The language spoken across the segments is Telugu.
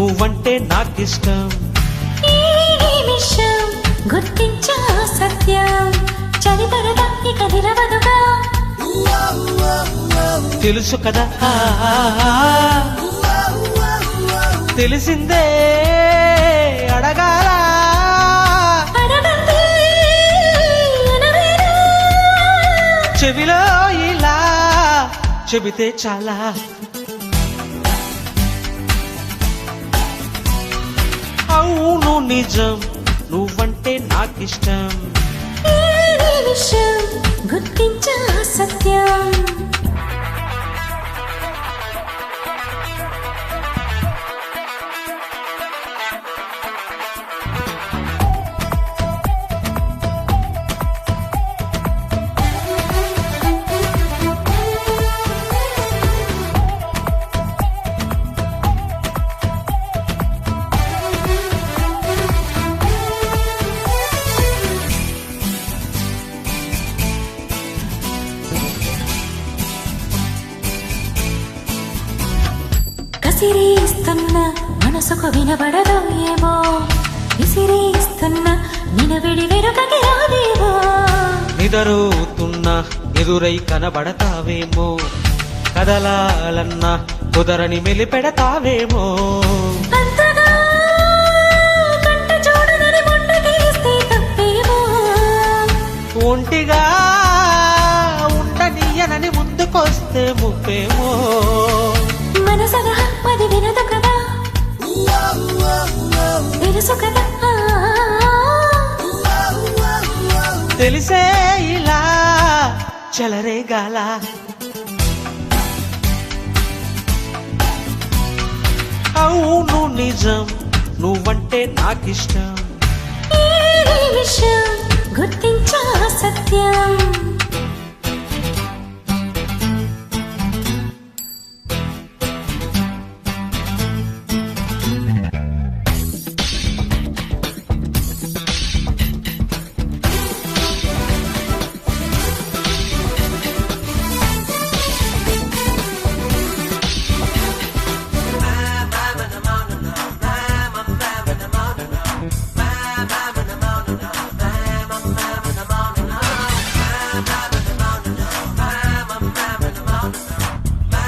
నువ్వంటే నాకిష్టం. ఈ నిమిషం గుర్తించా సత్యం. చరితరదా ఇక నిలవదుగా. తెలుసు కదా? తెలిసిందే అడగాల? చెవిలో ఇలా చెబితే చాలా అవును నిజం. నువ్వంటే నాకిష్టం. గుర్తించా? కసిరేస్తున్న మనసుకు వినబడదో ఏమో. విసిరేస్తున్న నినవిడి వెనుకకి రాదేమో నిదరోతున్న ఎదురై కనబడతావేమో. కదలాలన్నా కుదరని మెలిపెడతావేమో. ఒంటిగా ఉండనీయనని ముందుకొస్తే ముప్పేమో. తెలుసు కదా తెలిసే ఇలా చెలరేగాల అవును నిజం నువ్వంటే నాకిష్టం. ఈ నిమిషం గుర్తించా సత్యం.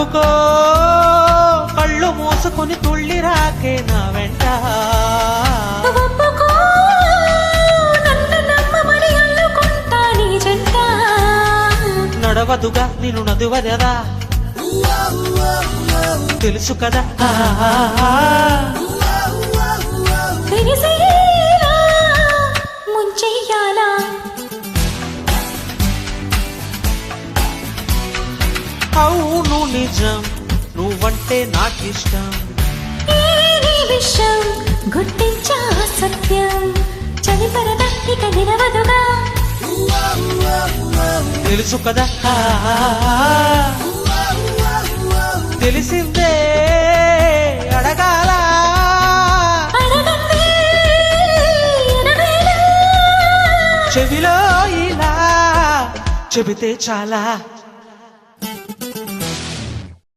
తప్పుకో కళ్ళు మూసుకొని తుళ్ళి రాకే నా వెంట. నడవదుగా నిన్ను నదువదదా? తెలుసు కదా. తెలిసేలా అవును నిజం నువ్వంటే నాకిష్టం. నిమిషం గుర్తించా సత్యం చలిపరద ఇక నిలవదుగా. తెలుసు కదా? తెలిసిందే అడగాల? చెవిలో ఇలా చెబితే చాలా